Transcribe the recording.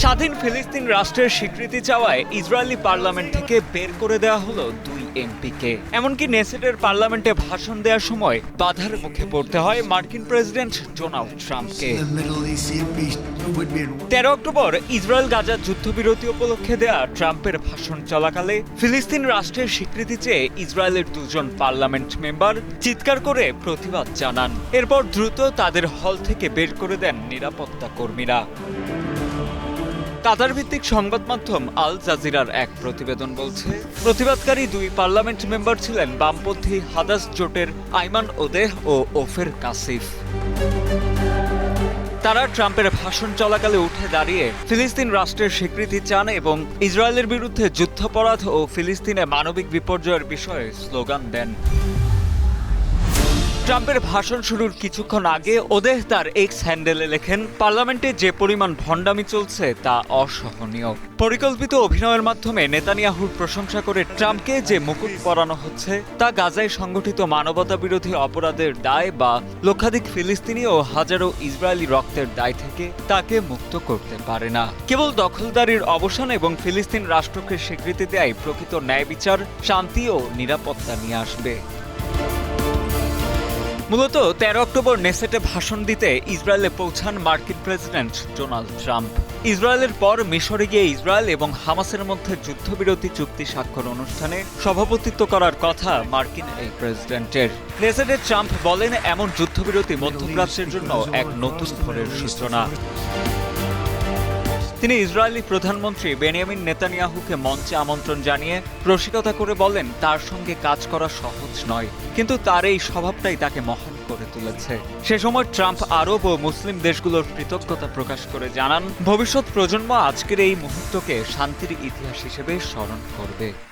স্বাধীন ফিলিস্তিন রাষ্ট্রের স্বীকৃতি চাওয়ায় ইসরায়েলি পার্লামেন্ট থেকে বের করে দেওয়া হলো দুই এমপিকে। এমনকি নেসেটের পার্লামেন্টে ভাষণ দেওয়ার সময় বাধার মুখে পড়তে হয় মার্কিন প্রেসিডেন্ট ডোনাল্ড ট্রাম্পকে। তেরো অক্টোবর ইসরায়েল গাজার যুদ্ধবিরতি উপলক্ষে দেয়া ট্রাম্পের ভাষণ চলাকালে ফিলিস্তিন রাষ্ট্রের স্বীকৃতি চেয়ে ইসরায়েলের দুজন পার্লামেন্ট মেম্বার চিৎকার করে প্রতিবাদ জানান। এরপর দ্রুত তাদের হল থেকে বের করে দেন নিরাপত্তা কর্মীরা। কাতার ভিত্তিক সংবাদ মাধ্যম আল জাজিরার এক প্রতিবেদন বলছে, প্রতিবাদকারী দুই পার্লামেন্ট মেম্বার ছিলেন বামপন্থী হাদাস জোটের আইমান ওদেহ ও ওফের কাসিফ। তারা ট্রাম্পের ভাষণ চলাকালে উঠে দাঁড়িয়ে ফিলিস্তিন রাষ্ট্রের স্বীকৃতি চান এবং ইসরায়েলের বিরুদ্ধে যুদ্ধাপরাধ ও ফিলিস্তিনে মানবিক বিপর্যয়ের বিষয়ে স্লোগান দেন। ট্রাম্পের ভাষণ শুরুর কিছুক্ষণ আগে ওদেহ তার এক্স হ্যান্ডেলে লেখেন, পার্লামেন্টে যে পরিমাণ ভণ্ডামি চলছে তা অসহনীয়। পরিকল্পিত অভিনয়ের মাধ্যমে নেতানিয়াহুর প্রশংসা করে ট্রাম্পকে যে মুকুট পরানো হচ্ছে, তা গাজায় সংগঠিত মানবতা বিরোধী অপরাধের দায় বা লক্ষাধিক ফিলিস্তিনি ও হাজারো ইসরায়েলি রক্তের দায় থেকে তাকে মুক্ত করতে পারে না। কেবল দখলদারির অবসান এবং ফিলিস্তিন রাষ্ট্রকে স্বীকৃতি দেয় প্রকৃত ন্যায় বিচার শান্তি ও নিরাপত্তা নিয়ে আসবে। মূলত তেরো অক্টোবর নেসেটে ভাষণ দিতে ইসরায়েলে পৌঁছান মার্কিন প্রেসিডেন্ট ডোনাল্ড ট্রাম্প। ইসরায়েলের পর মিশরে গিয়ে ইসরায়েল এবং হামাসের মধ্যে যুদ্ধবিরতি চুক্তি স্বাক্ষর অনুষ্ঠানে সভাপতিত্ব করার কথা মার্কিন এই প্রেসিডেন্টের। নেসেটে ট্রাম্প বলেন, এমন যুদ্ধবিরতি মধ্যপ্রাচ্যের জন্য এক নতুন ভোরের সূচনা। তিনি ইসরায়েলি প্রধানমন্ত্রী বেনিয়ামিন নেতানিয়াহুকে মঞ্চে আমন্ত্রণ জানিয়ে রসিকতা করে বলেন, তার সঙ্গে কাজ করা সহজ নয়। কিন্তু তার এই স্বভাবটাই তাকে মহান করে তুলেছে। সে সময় ট্রাম্প আরব ও মুসলিম দেশগুলোর কৃতজ্ঞতা প্রকাশ করে জানান, ভবিষ্যৎ প্রজন্ম আজকের এই মুহূর্তকে শান্তির ইতিহাস হিসেবে স্মরণ করবে।